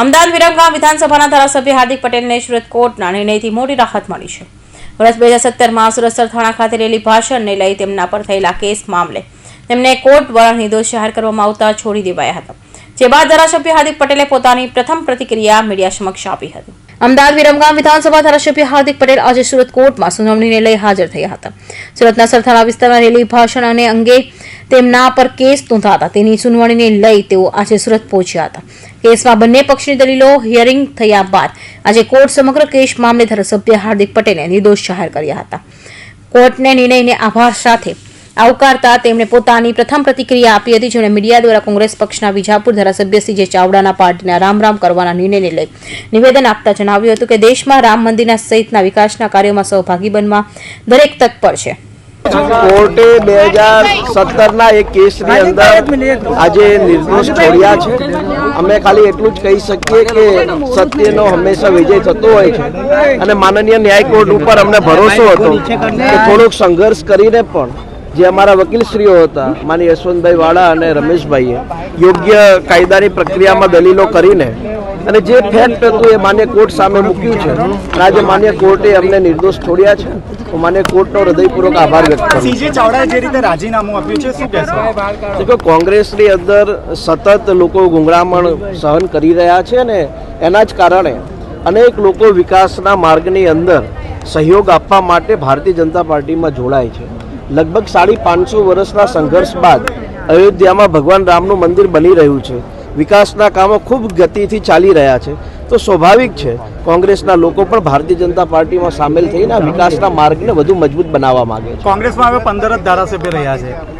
અમદાવાદ વિરમગામ વિધાનસભાના ધારાસભ્ય હાર્દિક પટેલને સુરત કોર્ટના નિર્ણયથી મોટી રાહત મળી છે. વર્ષ બે હજાર સત્તરમાં સુરતસર થાણા ખાતે રેલી ભાષણને લઈ તેમના પર થયેલા કેસ મામલે તેમને કોર્ટ દ્વારા નિર્દોષ જાહેર કરવામાં આવતા છોડી દેવાયા હતા. જે બાદ ધારાસભ્ય હાર્દિક પટેલે પોતાની પ્રથમ પ્રતિક્રિયા મીડિયા સમક્ષ આપી હતી. અમદાવાદ વિરમગામ વિધાનસભા ધારાસભ્ય હાર્દિક પટેલ આજે સુરત કોર્ટમાં સુનાવણીને લઈ હાજર થયા હતા. સુરતના સરથાણા વિસ્તારમાં રેલી ભાષણ અને અંગે તેમના પર કેસ નોંધાતા તેની સુનાવણીને લઈ તેઓ આજે સુરત પહોંચ્યા હતા. કેસમાં બંને પક્ષની દલીલો હિયરિંગ થયા બાદ આજે કોર્ટ સમગ્ર કેસ મામલે ધારાસભ્ય હાર્દિક પટેલે નિર્દોષ જાહેર કર્યા હતા. કોર્ટને નિર્ણયને આભાર સાથે આવકારતા તેમણે પોતાની પ્રથમ પ્રતિક્રિયા આપી હતી જેણે મીડિયા દ્વારા કોંગ્રેસ પક્ષના વિજાપુર ધારાસભ્ય સીજે ચાવડાના પાર્ટીના રામ રામ કરવાના નિર્ણયને લઈ નિવેદન આપતા જણાવ્યું હતું કે દેશમાં રામ મંદિરના સહિતના વિકાસના કાર્યોમાં સહભાગી બનવા દરેક તત્પર છે. કોર્ટે બે હજાર સત્તરના એક કેસની અંદર આજે નિર્દોષ છોડ્યા છે. અમે ખાલી એટલું જ કહી શકીએ કે સત્યનો હંમેશા વિજય થતો હોય છે. અને માનનીય ન્યાય કોર્ટ ઉપર અમને ભરોસો હતો કે થોડોક સંઘર્ષ કરીને પણ જે અમારા વકીલશ્રીઓ હતા માની યશવંતભાઈ વાળા અને રમેશભાઈએ યોગ્ય કાયદાની પ્રક્રિયામાં દલીલો કરીને અને જે ફેક્ટ હતું એ માન્ય કોર્ટ સામે મૂક્યું છે અને આજે માન્ય કોર્ટે અમને નિર્દોષ છોડ્યા છે હું માન્ય કોર્ટનો હૃદયપૂર્વક આભાર વ્યક્ત કરું સીજે ચાવડાએ જે રીતે રાજીનામું આપ્યું છે શું કહેશો? કોંગ્રેસની અંદર સતત લોકો ગુંગળામણ સહન કરી રહ્યા છે ને એના જ કારણે અનેક લોકો વિકાસના માર્ગની અંદર સહયોગ આપવા માટે ભારતીય જનતા પાર્ટીમાં જોડાય છે. લગભગ સાડી પાંચસો વર્ષના સંઘર્ષ બાદ અયોધ્યામાં ભગવાન રામનું મંદિર બની રહ્યું છે. વિકાસના કામો ખૂબ ગતિથી ચાલી રહ્યા છે. તો સ્વાભાવિક છે, કોંગ્રેસના લોકો પણ ભારતીય જનતા પાર્ટીમાં સામેલ થઈને આ વિકાસના માર્ગને વધુ મજબૂત બનાવવા માંગે છે. કોંગ્રેસમાં હવે પંદર જ ધારાસભ્ય રહ્યા છે.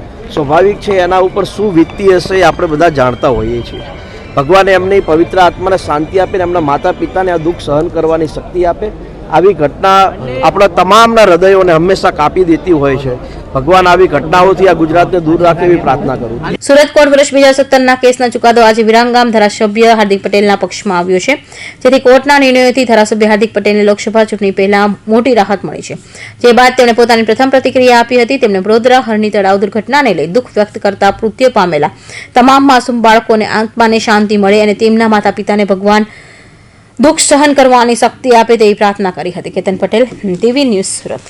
સ્વાભાવિક છે એના ઉપર શું વીતતી હશે એ આપણે બધા જાણતા હોઈએ છીએ. ભગવાને એમની પવિત્ર આત્માને શાંતિ આપે ને એમના માતા પિતાને આ દુઃખ સહન કરવાની શક્તિ આપે. આવી ઘટના આપણા તમામના હૃદયોને હંમેશા કાપી દેતી હોય છે. ભગવાન આવી ઘટનાઓથી આ ગુજરાતને દૂર રાખે એવી પ્રાર્થના કરું સુરત કોર્ટ વર્ષ બે સત્તરના કેસના ચુકાદો આજે વિરામગામ ધારાસભ્ય હાર્દિક પટેલના પક્ષમાં આવ્યો છે. જેથી કોર્ટના નિર્ણયોથી ધારાસભ્ય હાર્દિક પટેલને લોકસભા ચૂંટણી પહેલા મોટી રાહત મળી છે. જે બાદ તેમણે પોતાની પ્રથમ પ્રતિક્રિયા આપી હતી. તેમણે વડોદરા હરણી તળાવ દુર્ઘટનાને લઈ દુઃખ વ્યક્ત કરતા મૃત્યુ પામેલા તમામ માસૂમ બાળકોને આત્માને શાંતિ મળે અને તેમના માતા પિતાને ભગવાન દુઃખ સહન કરવાની શક્તિ આપે તેવી પ્રાર્થના કરી હતી. Ketan Patel TV news Surat.